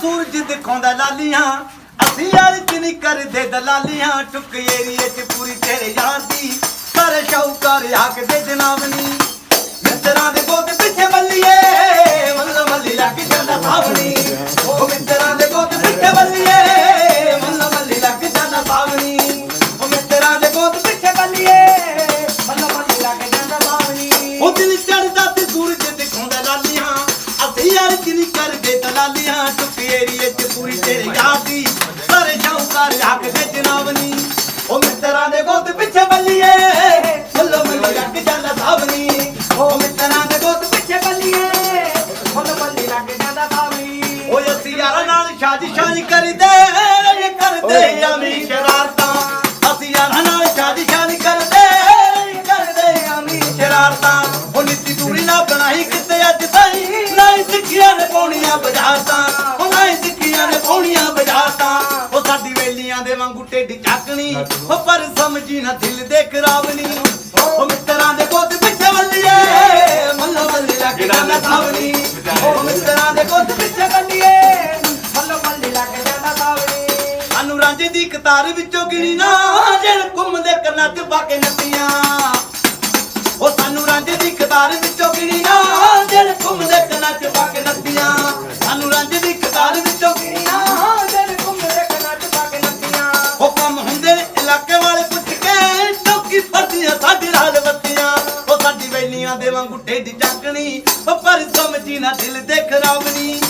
ਸੂਰਜ ਦਿਖਾਉਂਦਾ ਲਾਲੀਆਂ। ਅਸੀਂ ਯਾਰ ਚ ਨਹੀਂ ਕਰਦੇ ਦਲਾਲੀਆਂ। ਟੁੱਕ ਏਰੀਏ ਚ ਪੂਰੀ ਤੇਰੇ ਯਾਰ ਦੀ। ਸਾਰੇ ਸ਼ੌਕਾਰ ਹੱਕ ਦੇ ਜਨਾਬਨੀ ਮਿੱਤਰਾਂ ਦੇ ਗੋਦ ਪਿੱਛੇ ਬੱਲੀਏ ਮੱਲ ਮੱਲੀ ਲੱਗ ਜਾਂਦਾ ਸਾਵਣੀ ਉਹ ਮਿੱਤਰਾਂ ਦੇ ਗੋਦ ਪਿੱਛੇ ਬੱਲੀਏ ਮੱਲ ਮੱਲੀ ਲੱਗ ਜਾਂਦਾ ਸਾਵਣੀ ਉਹ ਮਿੱਤਰਾਂ ਦੇ ਗੋਦ ਪਿੱਛੇ ਬੱਲੀਏ ਮੱਲ ਮੱਲੀ ਲੱਗ ਜਾਂਦਾ ਸਾਵਣੀ ਉਹ ਦਿਨ ਚੜਦਾ ਤੇ ਸੂਰਜ ਦਿਖਾਉਂਦਾ ਲਾਲੀਆਂ। ਅਸੀਂ ਯਾਰ ਚ ਨਹੀਂ ਕਰਦੇ ਦਲਾਲੀਆਂ। ਦੇ ਜਨਾਬਨੀ ਉਹ ਮਿੱਤਰਾਂ ਦੇ ਗੋਦ ਪਿੱਛੇ ਬੱਲੀਏ। ਮੱਲ ਮੱਲੀ ਲੱਗ ਜਾਂਦਾ ਸਾਵਣੀ ਉਹ ਮਿੱਤਰਾਂ ਦੇ ਗੋਦ ਪਿੱਛੇ ਬੱਲੀਏ। ਮੱਲ ਮੱਲੀ ਲੱਗ ਜਾਂਦਾ ਸਾਵਣੀ ਓਏ ਅਸੀਂ ਯਾਰਾਂ ਨਾਲ ਸਾਜ਼ਿਸ਼ਾਂ ਕਰਦੇ ਕਰਦੇ ਆਮੀ ਸ਼ਰਾਰਤਾਂ। ਅਸੀਂ ਯਾਰਾਂ ਨਾਲ ਸਾਜ਼ਿਸ਼ਾਂ ਨਹੀਂ ਕਰਦੇ ਇਹ ਕਰਦੇ ਆਮੀ ਸ਼ਰਾਰਤਾਂ। ਉਹ ਨੀਤੀ ਦੂਰੀ ਨਾ ਬਣਾਈ ਕਿਤੇ ਅੱਜ ਤਾਈ। ਨਾ ਹੀ ਸਿੱਖੀਆਂ ਨੇ ਪੌਣੀਆਂ ਬਜਾਰਤਾਂ। ਵਾਂਗੂ ਟੇਢੀ ਚੱਕਣੀ ਉਹ ਪਰ ਸਮਝੀ ਨਾ ਦਿਲ ਦੇ ਖਰਾਬਣੀ ਉਹ ਮਿੱਤਰਾਂ ਦੇ ਗੋਦ ਪਿੱਛੇ ਵੱਲੀਏ। ਮੱਲਾ ਮੱਲੀ ਲੱਗ ਜਾਂਦਾ ਸਾਵਣੀ। ਉਹ ਮਿੱਤਰਾਂ ਦੇ ਗੋਦ ਪਿੱਛੇ ਵੱਲੀਏ। ਮੱਲਾ ਮੱਲੀ ਲੱਗ ਜਾਂਦਾ ਸਾਵਣੀ। ਸਾਨੂੰ ਰਾਂਝੇ ਦੀ ਕਤਾਰ ਵਿੱਚੋਂ ਗਿਣੀ ਨਾ ਜਿਹੜੇ ਘੁੰਮਦੇ ਕੰਨਾਂ 'ਚ ਪਾ ਕੇ ਨੱਤੀਆਂ ਉਹ ਸਾਨੂੰ ਰਾਂਝੇ ਦੀ ਕਤਾਰ ਵਿੱਚੋਂ ਗਿਣੀ ਨਾ ਜਿਹੜੇ ਘੁੰਮਦੇ ਕੰਨਾਂ 'ਚ ਪਾ ਕੇ ਨੱਤੀਆਂ ਵਾਂਗੂ ਟੇਢ ਚੱਕਣੀ ਪਰ ਸਮਝੀ ਨਾ ਦਿਲ ਦੇ ਖਰਾਬ ਨਹੀਂ